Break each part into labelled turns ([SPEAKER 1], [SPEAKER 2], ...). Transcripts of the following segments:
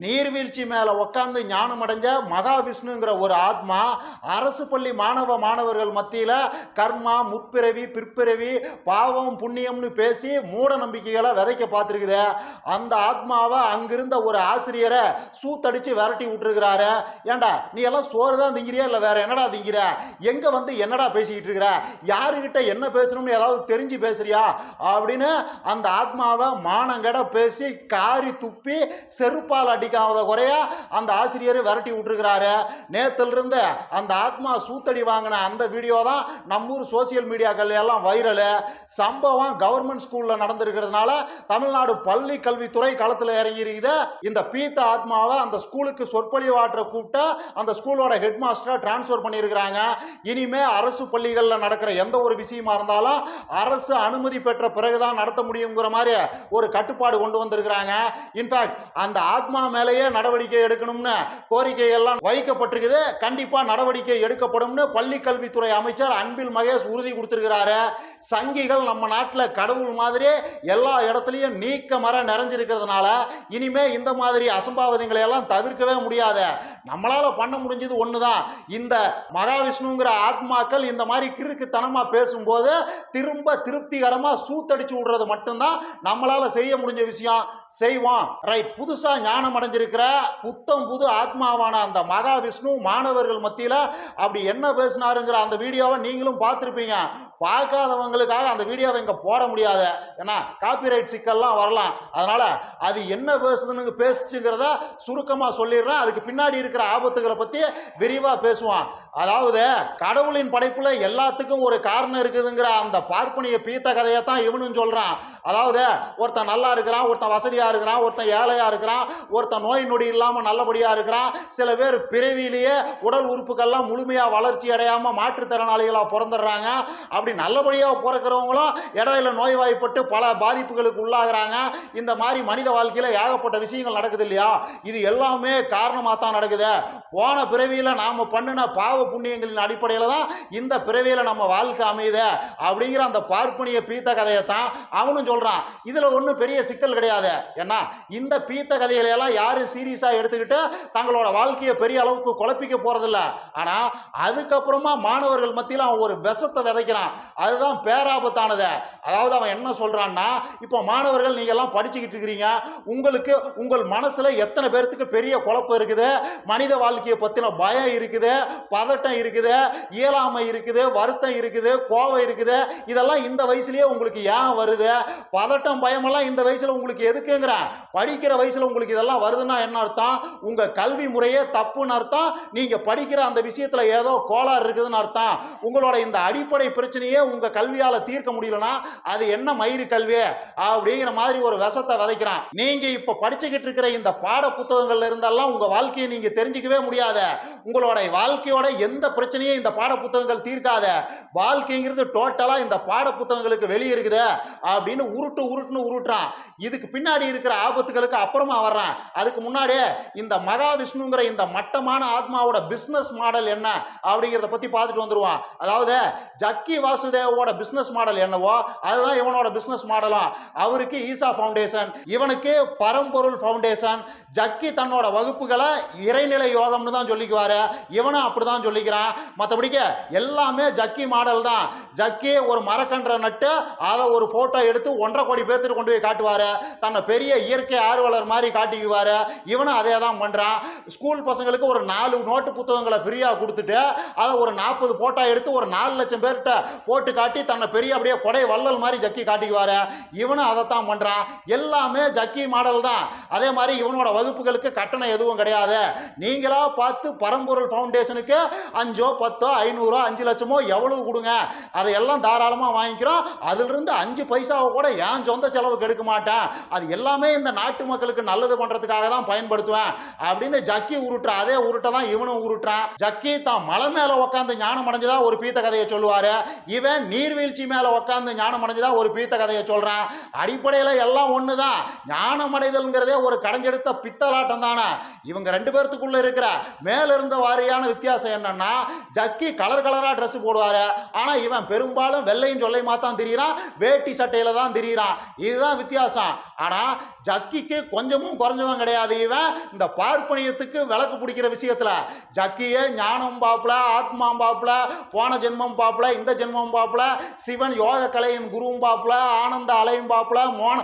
[SPEAKER 1] நீர்வீழ்ச்சி மேலே உட்காந்து ஞானம் அடைஞ்ச மகாவிஷ்ணுங்கிற ஒரு ஆத்மா அரசு பள்ளி மாணவ மாணவர்கள் மத்தியில் கர்மா முற்பிறவி பிற்பிறவி பாவம் புண்ணியம்னு பேசி மூட நம்பிக்கைகளை விதைக்க பார்த்துருக்குது. அந்த ஆத்மாவை அங்கிருந்த ஒரு ஆசிரியரை சூத்தடித்து விரட்டி விட்டுருக்கிறாரு. ஏன்டா நீ எல்லாம் சோறு தான் திங்கிறியா இல்லை வேற என்னடா திங்கிற? எங்கே வந்து என்னடா பேசிக்கிட்டு இருக்கிற? யாருக்கிட்ட என்ன பேசணும்னு ஏதாவது தெரிஞ்சு பேசுறியா? அப்படின்னு அந்த ஆத்மாவை மானங்கட பேசி காரி துப்பி செருப்பால் படிக்காத குறைய அந்த ஆசிரியர் விரட்டி விட்டுருக்கிறாரு. நேத்துலருந்து அந்த ஆத்மா சூத்தடி வாங்கின அந்த வீடியோ தான் நம்ம ஊர் சோசியல் மீடியாக்கள் எல்லாம் வைரலு சம்பவம் கவர்மெண்ட் ஸ்கூல்ல நடந்திருக்கிறதுனால தமிழ்நாடு பள்ளி கல்வித்துறை களத்தில் இறங்கி இருக்குது இந்த பீத்த ஆத்மாவை அந்த ஸ்கூலுக்கு சொற்பொழிவாற்ற கூப்பிட்டு அந்த ஸ்கூலோட ஹெட் மாஸ்டரை டிரான்ஸ்ஃபர் பண்ணியிருக்கிறாங்க. இனிமே அரசு பள்ளிகளில் நடக்கிற எந்த ஒரு விஷயமா இருந்தாலும் அரசு அனுமதி பெற்ற பிறகுதான் நடத்த முடியுங்கிற மாதிரி ஒரு கட்டுப்பாடு கொண்டு வந்திருக்கிறாங்க. இன்ஃபேக்ட் அந்த ஆத்மா மேலேயே நடவடிக்கை எடுக்கணும்னு கோரிக்கை எல்லாம் வைக்கப்பட்டிருக்குது. கண்டிப்பா நடவடிக்கை எடுக்கப்படும்னு பள்ளி கல்வித்துறை அமைச்சர் அன்பில் மகேஷ் உறுதி கொடுத்திருக்கிறாரு. சங்கிகள் நம்ம நாட்டில் கடவுள் மாதிரி எல்லா இடத்துலையும் நீக்க மர நிறைஞ்சிருக்கிறதுனால இனிமே இந்த மாதிரி அசம்பாவிதங்களை எல்லாம் தவிர்க்கவே முடியாது. நம்மளால பண்ண முடிஞ்சது ஒன்று தான் இந்த மகாவிஷ்ணுங்கிற ஆத்மாக்கள் இந்த மாதிரி கிறுக்குத்தனமாக பேசும்போது திரும்ப திருப்திகரமாக சூத்தடிச்சு விடுறது மட்டும்தான் நம்மளால செய்ய முடிஞ்ச விஷயம். செய்வோம் ரைட் புதுசாக ஞானம் அடைஞ்சிருக்கிற புத்தம் புது ஆத்மாவான அந்த மகாவிஷ்ணு மாணவர்கள் மத்தியில் அப்படி என்ன பேசினாருங்கிற அந்த வீடியோவை நீங்களும் பார்த்துருப்பீங்க. பார்க்காதவங்க பார்க்காதவங்களுக்காக அந்த வீடியோவை இங்கே போட முடியாது. ஏன்னா காப்பிரைட் சிக்கல்லாம் வரலாம். அதனால் அது என்ன பேசுதுன்னு பேசுச்சுங்கிறத சுருக்கமாக சொல்லிடுறேன். அதுக்கு பின்னாடி இருக்கிற ஆபத்துகளை பற்றி விரிவாக பேசுவான் அதாவது கடவுளின் படைப்பில் எல்லாத்துக்கும் ஒரு காரணம் இருக்குதுங்கிற அந்த பார்ப்பனிய பீத்த கதையை தான் இவனும் சொல்கிறான் அதாவது ஒருத்தன் நல்லா இருக்கிறான் ஒருத்தன் வசதியாக இருக்கிறான் ஒருத்தன் ஏழையாக இருக்கிறான் ஒருத்தன் நோய் நொடி இல்லாமல் நல்லபடியாக இருக்கிறான். சில பேர் பிறவியிலேயே உடல் உறுப்புகள்லாம் முழுமையாக வளர்ச்சி அடையாமல் மாற்றுத்திறனாளிகளாக பிறந்துடுறாங்க. அப்படி நல்லபடியாக பிறக்கிறவங்களும் இடையில நோய்வாய்ப்பட்டு பல பாதிப்புகளுக்கு உள்ளாகிறாங்க. இந்த மாதிரி மனித வாழ்க்கையில ஏகப்பட்ட விஷயங்கள் நடக்குது இல்லையா? இது எல்லாமே காரணமாக தான் நடக்குது. போன பிறவியில நாம பண்ணின பாவ புண்ணியங்களின் அடிப்படையில் தான் இந்த பிறவியில நம்ம வாழ்க்கை அமையுது அப்படிங்கிற அந்த பார்ப்பனிய பீத்த கதையை தான் அவனும் சொல்றான். இதுல ஒன்றும் பெரிய சிக்கல் கிடையாது. என்ன இந்த பீத்த கதைகளை எல்லாம் யாரும் சீரியஸா எடுத்துக்கிட்டு தங்களோட வாழ்க்கையை பெரிய அளவுக்கு குழப்பிக்க போறதில்ல. ஆனா அதுக்கப்புறமா மாணவர்கள் மத்தியில் அவன் ஒரு விஷத்தை விதைக்கிறான். அதுதான் பேராபத்தானது? அதாவது அவன் என்ன சொல்கிறான்னா இப்போ மாணவர்கள் நீங்கள்லாம் படிச்சுக்கிட்டு இருக்கிறீங்க உங்களுக்கு உங்கள் மனசில் எத்தனை பேர்த்துக்கு பெரிய குழப்பம் இருக்குது? மனித வாழ்க்கையை பற்றின பயம் இருக்குது பதட்டம் இருக்குது இயலாமை இருக்குது வருத்தம் இருக்குது கோவம் இருக்குது. இதெல்லாம் இந்த வயசுலேயே உங்களுக்கு ஏன் வருது? பதட்டம் பயமெல்லாம் இந்த வயசில் உங்களுக்கு எதுக்குங்கிறேன் படிக்கிற வயசில் உங்களுக்கு இதெல்லாம் வருதுன்னா என்ன அர்த்தம்? உங்கள் கல்வி முறையே தப்புன்னு அர்த்தம்? நீங்கள் படிக்கிற அந்த விஷயத்தில் ஏதோ கோளாறு இருக்குதுன்னு அர்த்தம். உங்களோட இந்த அடிப்படை பிரச்சனையே உங்கள் கல்வி கல்வியால தீர்க்க முடியலன்னா அது என்ன மயிறு கல்வி அப்படிங்கிற மாதிரி ஒரு விஷத்தை விதைக்கிறான். நீங்க இப்ப படிச்சுக்கிட்டு இருக்கிற இந்த பாட புத்தகங்கள்ல இருந்தெல்லாம் உங்க வாழ்க்கையை நீங்க தெரிஞ்சுக்கவே முடியாத. உங்களோட வாழ்க்கையோட எந்த பிரச்சனையும் இந்த பாட புத்தகங்கள் தீர்க்காத. வாழ்க்கைங்கிறது டோட்டலா இந்த பாட புத்தகங்களுக்கு வெளியே இருக்குது அப்படின்னு உருட்டு உருட்டுன்னு உருட்டுறான். இதுக்கு பின்னாடி இருக்கிற ஆபத்துகளுக்கு அப்புறமா வர்றான். அதுக்கு முன்னாடியே இந்த மகாவிஷ்ணுங்கிற இந்த மட்டமான ஆத்மாவோட பிசினஸ் மாடல் என்ன அப்படிங்கிறத பத்தி பார்த்துட்டு வந்துருவான். அதாவது ஜக்கி வாசுதேவோட பிசினஸ் மாடல் என்னவோ அதுதான் இவனோட பிசினஸ் மாடலாம் அவருக்கு ஈசா ஃபவுண்டேஷன் இவனுக்கு பரம்பொருள் ஃபவுண்டேஷன் ஜக்கி தன்னோட வகுப்புகளை இறைநிலை யோகம்னு தான் சொல்லிக்குவாரு. இவனும் அப்படிதான் சொல்லிக்கிறான். மற்றபடிக்கு எல்லாமே ஜக்கி மாடல் தான். ஜக்கி ஒரு மரக்கன்றை நட்டு அதை ஒரு ஃபோட்டோ எடுத்து ஒன்றரை கோடி பேர்த்துட்டு கொண்டு போய் காட்டுவார். தன்னை பெரிய இயற்கை ஆர்வலர் மாதிரி காட்டிக்குவார். இவனும் அதே தான் பண்ணுறான் ஸ்கூல் பசங்களுக்கு ஒரு நாலு நோட்டு புத்தகங்களை ஃப்ரீயாக கொடுத்துட்டு அதை ஒரு நாற்பது ஃபோட்டோ எடுத்து ஒரு நாலு லட்சம் பேர்கிட்ட போட்டு காட்டி தன்னை பெரிய அப்படியே கொடை வள்ளல் மாதிரி ஜக்கி காட்டிக்குவாரு. இவனும் அதைத்தான் பண்றான். எல்லாமே ஜக்கி மாடல் தான். அதே மாதிரி இவனோட வகுப்புகளுக்கு கட்டணம் எதுவும் கிடையாது. நீங்களா பார்த்து பரம்பொருள் ஃபவுண்டேஷனுக்கு அஞ்சோ பத்தோ ஐநூறோ அஞ்சு லட்சமோ எவ்வளவு கொடுங்க. அதையெல்லாம் தாராளமாக வாங்கிக்கிறோம். அதிலிருந்து அஞ்சு பைசாவை கூட என் சொந்த செலவுக்கு எடுக்க மாட்டேன். அது எல்லாமே இந்த நாட்டு மக்களுக்கு நல்லது பண்ணுறதுக்காக தான் பயன்படுத்துவேன். அப்படின்னு ஜக்கி உருட்டுற அதே உருட்டை தான் இவனும் உருட்டுறான். ஜக்கி தான் மலை மேலே உட்காந்து ஞானம் அடைஞ்சதா ஒரு பீத்த கதையை சொல்லுவார். இவன் நீர்வீழ்ச்சி மேலே உட்காந்து ஞானம் அடைஞ்சதா ஒரு பீத்த கதையை சொல்கிறான் அடிப்படையில் எல்லாம் ஒன்று தான் ஞானம் அடைதல்ங்கிறதே ஒரு கடைஞ்செடுத்த பித்தலாட்டம் தானே. இவங்க ரெண்டு பேர்த்துக்குள்ளே இருக்கிற மேலிருந்த வாரியான வித்தியாசம் என்னன்னா ஜக்கி கலர் கலராக ட்ரெஸ் போடுவாரு. ஆனால் இவன் பெரும்பாலும் வெள்ளையும் சொல்லையுமா தான் திரியிறான் வேட்டி சட்டையில் தான் திரியிறான். இதுதான் வித்தியாசம். ஆனால் ஜக்கிக்கு கொஞ்சமும் குறைஞ்சவன் கிடையாது இவன். இந்த பார்ப்பனியத்துக்கு விளக்கு பிடிக்கிற விஷயத்தில் ஜக்கியே ஞானம் பாப்புல ஆத்மா பாப்புல போன ஜென்மம் பாப்புல இந்த ஜென்மம் பாப்புல சிவன் யோக கலையின் குருவும் பாப்புல ஆனந்த அலையும் பாப்புல மோன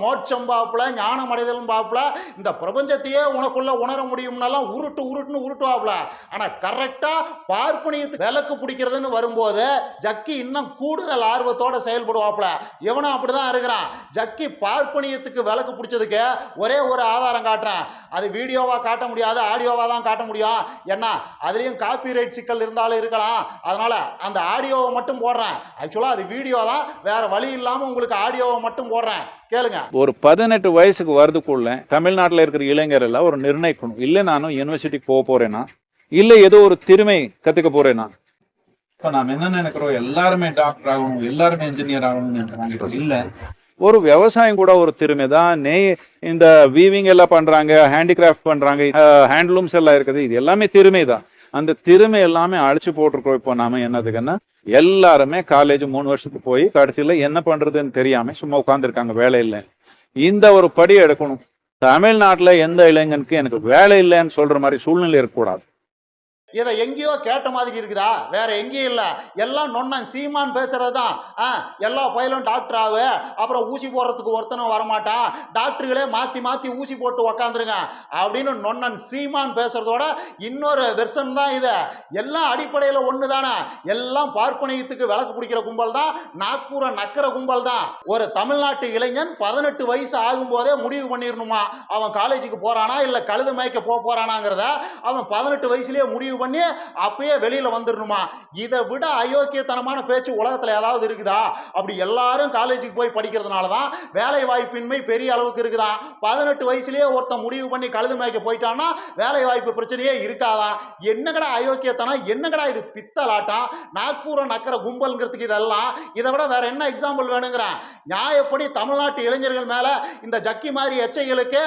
[SPEAKER 1] மோட்சம் பாப்பில ஞானம் அடைதலும் பாப்புல. இந்த பிரபஞ்சத்தையே உனக்குள்ள உணர முடியும்னாலாம் உருட்டு உருட்டுன்னு உருட்டுவாப்புல. ஆனா கரெக்டா பார்ப்பனியத்துக்கு விளக்கு பிடிக்கிறதுன்னு வரும்போது ஜக்கி இன்னும் கூடுதல் ஆர்வத்தோட செயல்படுவாப்புல. இவனும் அப்படிதான் இருக்கிறான். ஜக்கி பார்ப்பனியத்துக்கு விளக்கு பிடிச்சதுக்கு ஒரே ஒரு ஆதாரம் காட்டுறேன். அது வீடியோவா காட்ட முடியாது ஆடியோவா தான் காட்ட முடியும். ஏன்னா அதுலயும் காப்பிரைட் சிக்கல் இருந்தாலும் இருக்கலாம். அதனால அந்த ஆடியோவை மட்டும் போடுறேன். ஆக்சுவலா அது வீடியோ தான். வேற வழி இல்லாம உங்களுக்கு ஆடியோவை மட்டும் போடுறேன். கேளுங்க.
[SPEAKER 2] ஒரு பதினெட்டு வயசுக்கு வரதுக்குள்ள தமிழ்நாட்டில் இருக்கிற இளைஞர் எல்லாம் ஒரு நிர்ணயிக்கணும். இல்லை நானும் யூனிவர்சிட்டிக்கு போக போறேனா? இல்லை ஏதோ ஒரு திறமை கத்துக்க போறேனா? இப்போ நாம் என்ன நினைக்கிறோம்? எல்லாருமே டாக்டர் ஆகணும் எல்லாருமே இன்ஜினியர் ஆகணும்னு நினைக்கிறாங்க. இல்ல. ஒரு விவசாயம் கூட ஒரு திறமை தான். நெய் இந்த வீவிங் எல்லாம் பண்றாங்க ஹேண்டிகிராஃப்ட் பண்றாங்க ஹேண்ட்லூம்ஸ் எல்லாம் இருக்குது. இது எல்லாமே திறமை தான். அந்த திறமை எல்லாமே அழைச்சி போட்டிருக்கோம். இப்போ நாம என்னதுக்குன்னா எல்லாருமே காலேஜ் மூணு வருஷத்துக்கு போய் கடைசியில என்ன பண்றதுன்னு தெரியாம சும்மா உட்காந்துருக்காங்க வேலை இல்லை. இந்த ஒரு படி எடுக்கணும். தமிழ்நாட்டுல எந்த இளைஞனுக்கு எனக்கு வேலை இல்லைன்னு சொல்ற மாதிரி சூழ்நிலை இருக்கக்கூடாது.
[SPEAKER 1] இதை எங்கேயோ கேட்ட மாதிரி இருக்குதா? வேற எங்கேயும் இல்லை. எல்லாம் நொன்னன் சீமான் பேசுறது தான் ஆ, எல்லா பயிலும் டாக்டர் ஆகு அப்புறம் ஊசி போடுறதுக்கு ஒருத்தனும் வரமாட்டான். டாக்டர்களே மாற்றி மாற்றி ஊசி போட்டு உக்காந்துருங்க. அப்படின்னு நொன்னன் சீமான் பேசுறதோட இன்னொரு வெர்ஷன் தான் இது. எல்லாம் அடிப்படையில் ஒன்று தானே எல்லாம் பார்ப்பனையத்துக்கு விளக்கு பிடிக்கிற கும்பல் தான் நாக்பூரை நக்கிற கும்பல் தான் ஒரு தமிழ்நாட்டு இளைஞன் பதினெட்டு வயசு ஆகும்போதே முடிவு பண்ணிடணுமா அவன் காலேஜுக்கு போகிறானா இல்லை கழுத மேய்க்க போக அவன் பதினெட்டு வயசுலேயே முடிவு பண்ணி அப்பயே வெளியில வந்துடணுமா இதை விட அயோக்கியத்தனமான பேச்சு உலகத்துல ஏதாவது இருக்குதா? அப்படி எல்லாரும் காலேஜுக்கு போய் படிக்கிறதுனால தான் வேலை வாய்ப்பின்மை பெரிய அளவுக்கு இருக்குதா? பதினெட்டு வயசுலயே ஒருத்தன் முடிவு பண்ணி கழுது மேய்க்க போயிட்டான்னா வேலை வாய்ப்பு பிரச்சனையே இருக்காதா? என்னங்கடா அயோக்கியத்தனம்? என்னங்கடா இது பித்தலாட்டம் நாக்பூரம் நக்கிற கும்பல்ங்கிறதுக்கு இதெல்லாம்? இதை விட வேற என்ன எக்ஸாம்பிள் வேணுங்கிறேன்? நியாயப்படி தமிழ்நாட்டு இளைஞர்கள் மேல இந்த ஜக்கி மாதிரி எச்சைகளுக்கு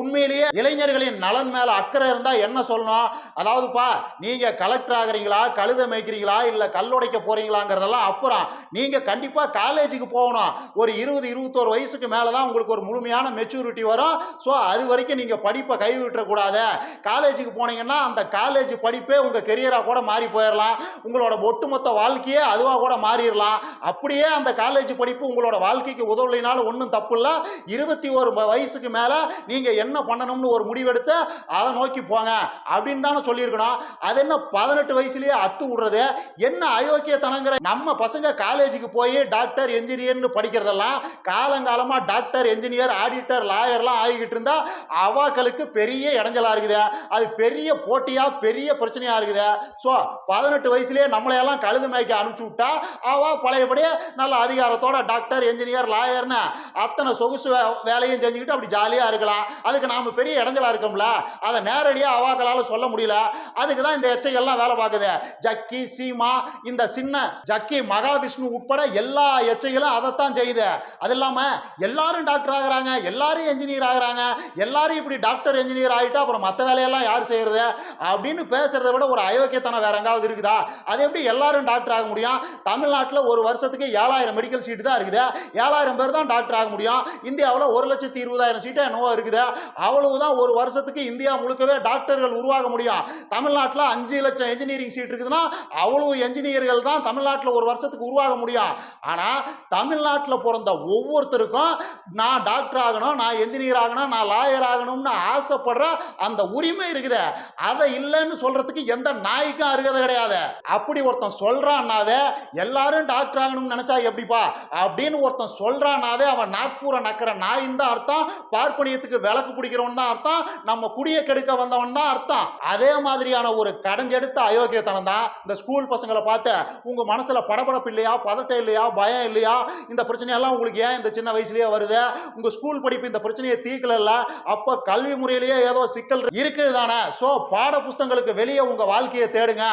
[SPEAKER 1] உண்மையிலேயே இளைஞர்களின் நலன் மேல அக்கறை இருந்தா என்ன சொல்லணும்? அதாவதுப்பா நீங்க கலெக்டர் ஆகிறீங்களா கழுத மேய்க்கிறீங்களா இல்ல கல்லுடைக்க போறீங்களாங்கிறதெல்லாம் அப்புறம் நீங்க கண்டிப்பா காலேஜுக்கு போகணும். ஒரு இருபது இருபத்தோரு வயசுக்கு மேலதான் உங்களுக்கு ஒரு முழுமையான மெச்சூரிட்டி வரும். ஸோ அது வரைக்கும் நீங்க படிப்பை கைவிட்டுறக்கூடாதே காலேஜுக்கு போனீங்கன்னா அந்த காலேஜ் படிப்பே உங்க கெரியரா கூட மாறி போயிடலாம் உங்களோட ஒட்டுமொத்த வாழ்க்கையே அதுவா கூட மாறிடலாம் அப்படியே அந்த காலேஜ் படிப்பு உங்களோட வாழ்க்கைக்கு உதவலைனாலும் ஒன்றும் தப்பு இல்லை இருபத்தி ஒரு வயசுக்கு மேல நீங்க என்ன பண்ணணும்னு ஒரு முடிவெடுத்து அதை நோக்கி போங்க அப்படின்னு தானே சொல்லியிருக்கணும். அது என்ன பதினெட்டு வயசுலயே அத்து விடுறது? என்ன அயோக்கியத்தனங்கிற நம்ம பசங்க காலேஜுக்கு போய் டாக்டர் என்ஜினியர்னு படிக்கிறதெல்லாம் காலங்காலமா டாக்டர் என்ஜினியர் ஆடிட்டர் லாயர்லாம் ஆகிக்கிட்டு இருந்தா அவாக்களுக்கு பெரிய இடைஞ்சலா இருக்குது. அது பெரிய போட்டியா பெரிய பிரச்சனையா இருக்குது. ஸோ பதினெட்டு வயசுலயே நம்மளையெல்லாம் கழுது மேய்க்க அனுப்பிச்சு விட்டா அவா பழையபடியே நல்ல அதிகாரத்தோட டாக்டர் என்ஜினியர் லாயர்னு அத்தனை சொகுசு வே- வேலையும் செஞ்சுக்கிட்டு அப்படி ஜாலியா இருக்கலாம். அதுக்கு நாம பெரிய இடைஞ்சலா இருக்கோம்ல. அதை நேரடியாக அவாக்களால் சொல்ல முடியல. அதுக்கு தான் இந்த எச்சைகள்லாம் வேலை பார்க்குது. ஜக்கி சீமா இந்த சின்ன ஜக்கி மகாவிஷ்ணு உட்பட எல்லா எச்சைகளும் அதைத்தான் செய்யுது. அது இல்லாம எல்லாரும் டாக்டர் ஆகுறாங்க எல்லாரும் என்ஜினியர் ஆகுறாங்க எல்லாரும் இப்படி டாக்டர் என்ஜினியர் ஆகிட்டு அப்புறம் மற்ற வேலையெல்லாம் யார் செய்யறது? அப்படின்னு பேசுறதை விட ஒரு அயோக்கியத்தனம் வேற எங்காவது இருக்குதா? அது எப்படி எல்லாரும் டாக்டர் ஆக முடியும்? தமிழ்நாட்டில் ஒரு வருஷத்துக்கு ஏழாயிரம் மெடிக்கல் சீட்டு தான் இருக்குது. ஏழாயிரம் பேர் தான் டாக்டர் ஆக முடியும். இந்தியாவில் ஒரு லட்சத்தி இருபதாயிரம் சீட்டு என்னவோ இருக்குது. அவ்வளவுதான் ஒரு வருஷத்துக்கு இந்தியா முழுக்கவே டாக்டர்கள் உருவாக முடியும். தமிழ்நாட்டில் அஞ்சு லட்சம் என்ஜினியரிங் சீட் இருக்குதுன்னா அவ்வளவு என்ஜினியர்கள் தான் தமிழ்நாட்டில் ஒரு வருஷத்துக்கு உருவாக முடியும். ஆனால் தமிழ்நாட்டில் பிறந்த ஒவ்வொருத்தருக்கும் நான் டாக்டர் ஆகணும் நான் என்ஜினியர் ஆகணும் நான் லாயர் ஆகணும்னு ஆசைப்படுற அந்த உரிமை இருக்குது. அதை இல்லைன்னு சொல்றதுக்கு எந்த நாய்க்கும் அருகதை கிடையாது. அப்படி ஒருத்தன் சொல்றான்னாவே எல்லாரும் டாக்டர் ஆகணும்னு நினைச்சா எப்படிப்பா? அப்படின்னு ஒருத்தன் சொல்றானாவே அவன் நாக்பூரை நக்கிற நாயின்னு தான் அர்த்தம் பார்ப்பனியத்துக்கு விளக்கு பிடிக்கிறவன் தான் அர்த்தம் நம்ம குடியை கெடுக்க வந்தவன் தான் அர்த்தம். அதே மாதிரியான ஒரு கடைஞ்செடுத்த அயோக்கியத்தனம் தான் இந்த ஸ்கூல் பசங்களை பார்த்து உங்கள் மனசில் படபடப்பு இல்லையா பதட்டம் இல்லையா பயம் இல்லையா? இந்த பிரச்சனையெல்லாம் உங்களுக்கு ஏன் இந்த சின்ன வயசுலேயே வருது? உங்கள் ஸ்கூல் படிப்பு இந்த பிரச்சனையை தீர்க்கல அப்போ கல்வி முறையிலேயே ஏதோ சிக்கல் இருக்குது தானே ஸோ பாட புஸ்தகங்களுக்கு வெளியே உங்கள் வாழ்க்கையை தேடுங்க.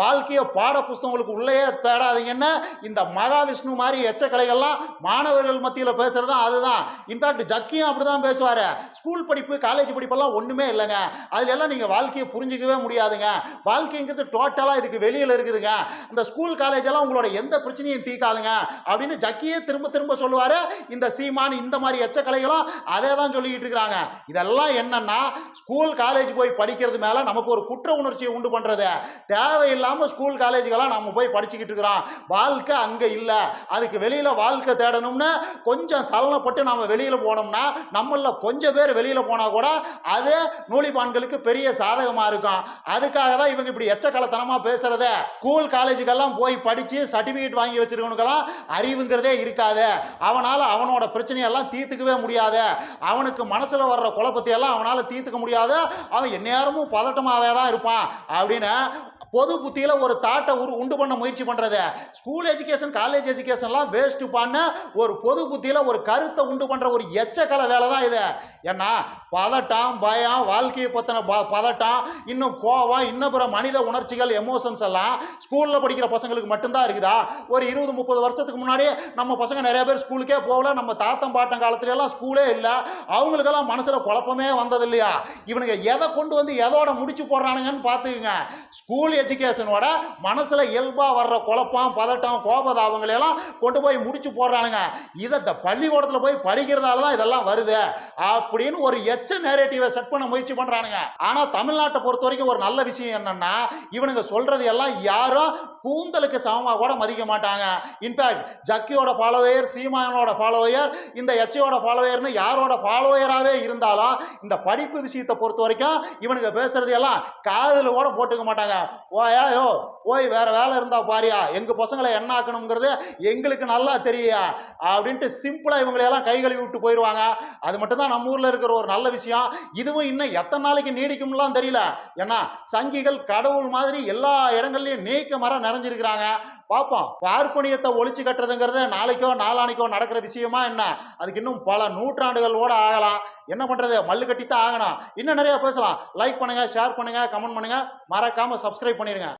[SPEAKER 1] வாழ்க்கையை பாட புஸ்தகங்களுக்கு உள்ளேயே தேடாதீங்கன்னு இந்த மகாவிஷ்ணு மாதிரி எச்சக்கலைகள்லாம் மாணவர்கள் மத்தியில் பேசுகிறது அதுதான். இன்ஃபேக்ட் ஜக்கியும் அப்படிதான் பேசுவார். ஸ்கூல் படிப்பு காலேஜ் படிப்பெல்லாம் ஒன்றுமே இல்லைங்க. அதுலெல்லாம் எல்லாம் வாழ்க்கையை புரிஞ்சிக்கவே முடியாதுங்க. வாழ்க்கைங்கிறது டோட்டலாக இதுக்கு வெளியில் இருக்குதுங்க. இந்த ஸ்கூல் காலேஜ் எல்லாம் உங்களோட எந்த பிரச்சனையும் தீக்காதுங்க அப்படின்னு ஜக்கியே திரும்ப திரும்ப சொல்லுவார். இந்த சீமான் இந்த மாதிரி எச்சக்கலைகளும் அதே தான் சொல்லிக்கிட்டு இருக்கிறாங்க. இதெல்லாம் என்னன்னா ஸ்கூல் காலேஜ் போய் படிக்கிறது மேலே நமக்கு ஒரு குற்ற உணர்ச்சியை உண்டு பண்ணுறது தேவையில்லாமல் ஸ்கூல் காலேஜுக்கெல்லாம் நம்ம போய் படிச்சுக்கிட்டு இருக்கிறோம். வாழ்க்கை அங்கே இல்லை. அதுக்கு வெளியில் வாழ்க்கை தேடணும்னு கொஞ்சம் சலனப்பட்டு நம்ம வெளியில் போனோம்னா நம்மளில் கொஞ்சம் பேர் வெளியில் போனால் கூட அது நூலிபான்களுக்கு பெரிய சாதகமாக இருக்கும். அதுக்காக தான் இவங்க இப்படி எச்சக்கலத்தனமாக பேசுகிறத ஸ்கூல் காலேஜுக்கெல்லாம் போய் படித்து சர்டிஃபிகேட் வாங்கி வச்சுருக்கவனுக்கெல்லாம் அறிவுங்கிறதே இருக்காது. அவனால் அவனோட பிரச்சனையெல்லாம் தீர்த்துக்கவே முடியாது. அவனுக்கு மனசில் வர்ற குழப்பத்தையெல்லாம் அவனால் தீர்த்துக்க முடியாது. அவன் எந்நேரமும் பதட்டமாகவே தான் இருப்பான் அப்படின்னு பொது புத்தியில் ஒரு தாட்டை உரு உண்டு பண்ண முயற்சி பண்ணுறது ஸ்கூல் எஜுகேஷன் காலேஜ் எஜுகேஷன்லாம் வேஸ்ட் பண்ண ஒரு பொது புத்தியில் ஒரு கருத்தை உண்டு பண்ணுற ஒரு எச்சக்கலை வேலை தான் இது. ஏன்னா பதட்டம் பயம் வாழ்க்கையை பற்றின ப பதட்டம் இன்னும் கோவம் இன்னும் பிற மனித உணர்ச்சிகள் எமோஷன்ஸ் எல்லாம் ஸ்கூலில் படிக்கிற பசங்களுக்கு மட்டும்தான் இருக்குதா? ஒரு இருபது முப்பது வருஷத்துக்கு முன்னாடி நம்ம பசங்க நிறைய பேர் ஸ்கூலுக்கே போகல. நம்ம தாத்தம் பாட்டம் காலத்துல எல்லாம் ஸ்கூலே இல்லை. அவங்களுக்கெல்லாம் மனசில் குழப்பமே வந்தது இல்லையா இவனுங்க எதை கொண்டு வந்து எதோட முடிச்சு போடுறானுங்கன்னு பார்த்துக்குங்க. ஸ்கூல் எஜுகேஷனோட மனசில் இயல்பாக வர்ற குழப்பம் பதட்டம் கோபதாபங்களையெல்லாம் கொண்டு போய் முடிச்சு போடுறானுங்க. இதை இந்த பள்ளிக்கூடத்தில் போய் படிக்கிறதால தான் இதெல்லாம் வருது. அப்படின்னு ஒரு எச்ச நேரேட்டிவை செட் பண்ண முயற்சி பண்ணுறானுங்க ஆனால் தமிழ்நாட்டை பொறுத்த வரைக்கும் ஒரு நல்ல விஷயம் என்னன்னா இவனுங்க சொல்கிறது எல்லாம் யாரும் கூந்தலுக்கு சமமாக கூட மதிக்க மாட்டாங்க. இன்ஃபேக்ட் ஜக்கியோட ஃபாலோயர் சீமானோட ஃபாலோயர் இந்த எச்சையோட ஃபாலோயர்னு யாரோட ஃபாலோயராகவே இருந்தாலும் இந்த படிப்பு விஷயத்தை பொறுத்த வரைக்கும் இவனுங்க பேசுறது எல்லாம் காதில் கூட போட்டுக்க மாட்டாங்க. ஓயா யோ போய் வேற வேலை இருந்தா பாரியா? எங்க பசங்களை என்ன ஆக்கணுங்கிறது எங்களுக்கு நல்லா தெரியா? அப்படின்ட்டு சிம்பிளா இவங்களையெல்லாம் கை கழுவி விட்டு போயிடுவாங்க அது மட்டும்தான் நம்ம ஊர்ல இருக்கிற ஒரு நல்ல விஷயம். இதுவும் இன்னும் எத்தனை நாளைக்கு நீடிக்கும்லாம் தெரியல. ஏன்னா சங்கிகள் கடவுள் மாதிரி எல்லா இடங்கள்லயும் நீக்க மரம் நிறைஞ்சிருக்கிறாங்க. பார்ப்போம் பார்ப்பனியத்தை ஒழிச்சு கட்டுறதுங்கிறது நாளைக்கோ நாளானைக்கோ நடக்கிற விஷயமா என்ன? அதுக்கு இன்னும் பல நூற்றாண்டுகளோட ஆகலாம். என்ன பண்றது? மல்லு கட்டி தான் ஆகணும். இன்னும் நிறைய பேசலாம். லைக் பண்ணுங்க ஷேர் பண்ணுங்க கமெண்ட் பண்ணுங்க. மறக்காம சப்ஸ்கிரைப் பண்ணிருங்க.